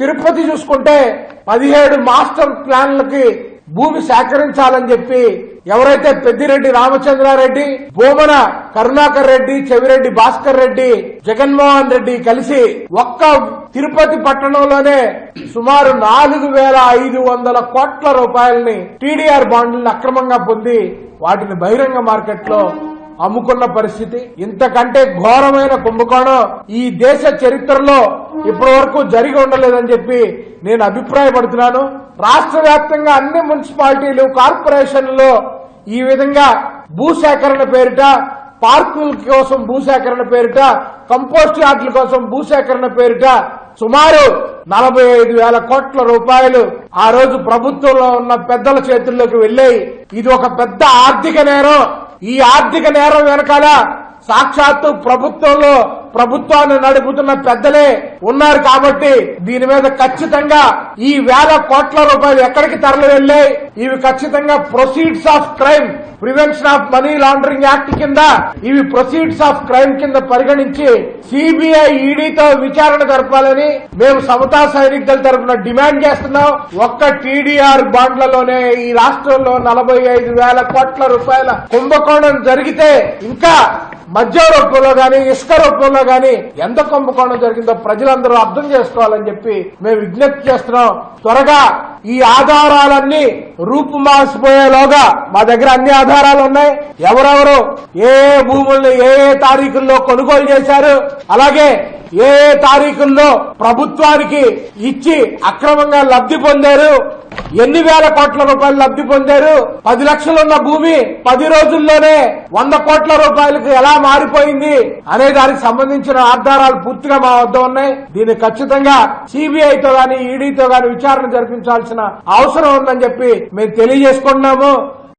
తిరుపతి చూసుకుంటే పదిహేడు మాస్టర్ ప్లాన్లకి భూమి సేకరించాలని చెప్పి ఎవరైతే పెద్దిరెడ్డి రామచంద్రారెడ్డి భూమన కరుణాకర్ రెడ్డి చెవిరెడ్డి భాస్కర్ రెడ్డి జగన్మోహన్ రెడ్డి కలిసి ఒక్క తిరుపతి పట్టణంలోనే సుమారు నాలుగు వేల ఐదు వందల కోట్ల రూపాయలని టీడీఆర్ బాండ్లను అక్రమంగా పొంది వాటిని బహిరంగ మార్కెట్లో అమ్ముకున్న పరిస్థితి. ఇంతకంటే ఘోరమైన కుంభకోణం ఈ దేశ చరిత్రలో ఇప్పటి వరకు జరిగి ఉండలేదని చెప్పి నేను అభిప్రాయపడుతున్నాను. రాష్ట్ర వ్యాప్తంగా అన్ని మున్సిపాలిటీలు కార్పొరేషన్లలో ఈ విధంగా భూసేకరణ పేరిట పార్కుల కోసం భూసేకరణ పేరిట కంపోస్ట్ యార్డుల కోసం భూసేకరణ పేరిట సుమారు నలభై ఐదు వేల కోట్ల రూపాయలు ఆ రోజు ప్రభుత్వంలో ఉన్న పెద్దల చేతుల్లోకి వెళ్ళాయి. ఇది ఒక పెద్ద ఆర్థిక నేరం. ఈ ఆర్థిక నేరం వెనకాల సాక్షాత్తు ప్రభుత్వంలో ప్రభుత్వాన్ని నడుపుతున్న పెద్దలే ఉన్నారు కాబట్టి దీని మీద ఖచ్చితంగా ఈ వేల కోట్ల రూపాయలు ఎక్కడికి తరలి వెళ్ళాయి? ఇవి ఖచ్చితంగా proceeds of crime. Prevention of money laundering act కింద ఇవి ప్రొసీడ్స్ ఆఫ్ క్రైమ్ కింద పరిగణించి సిబిఐ ఈడీతో విచారణ జరపాలని మేము సమతా సైనిక దళ తరఫున డిమాండ్ చేస్తున్నాం. ఒక్క టీడీఆర్ బాండ్లలోనే ఈ రాష్ట్రంలో నలభై ఐదు వేల కోట్ల రూపాయల కుంభకోణం జరిగితే ఇంకా మద్య రూపంలో గాని ఇసుక రూపంలో గాని ఎంత కుంభకోణం జరిగిందో ప్రజలందరూ అర్థం చేసుకోవాలని చెప్పి మేము విజ్ఞప్తి చేస్తున్నాం. త్వరగా ఈ ఆధారాలన్నీ రూపుమాసిపోయేలోగా మా దగ్గర అన్ని ఆధారాలు ఉన్నాయి ఎవరెవరు ఏ ఏ భూముల్ని ఏ ఏ తారీఖుల్లో కొనుగోలు చేశారు అలాగే ఏ ఏ తారీఖుల్లో ప్రభుత్వానికి ఇచ్చి అక్రమంగా లబ్ధి పొందారు ఎన్ని వేల కోట్ల రూపాయలు లబ్ధి పొందారు? పది లక్షలున్న భూమి పది రోజుల్లోనే వంద కోట్ల రూపాయలకు ఎలా మారిపోయింది అనే దానికి సంబంధించిన ఆధారాలు పూర్తిగా మా వద్ద ఉన్నాయి. దీన్ని ఖచ్చితంగా సిబిఐతో గాని ఈడీతో గాని విచారణ జరిపించాల్సిన అవసరం ఉందని చెప్పి మేము తెలియజేసుకుంటున్నాము.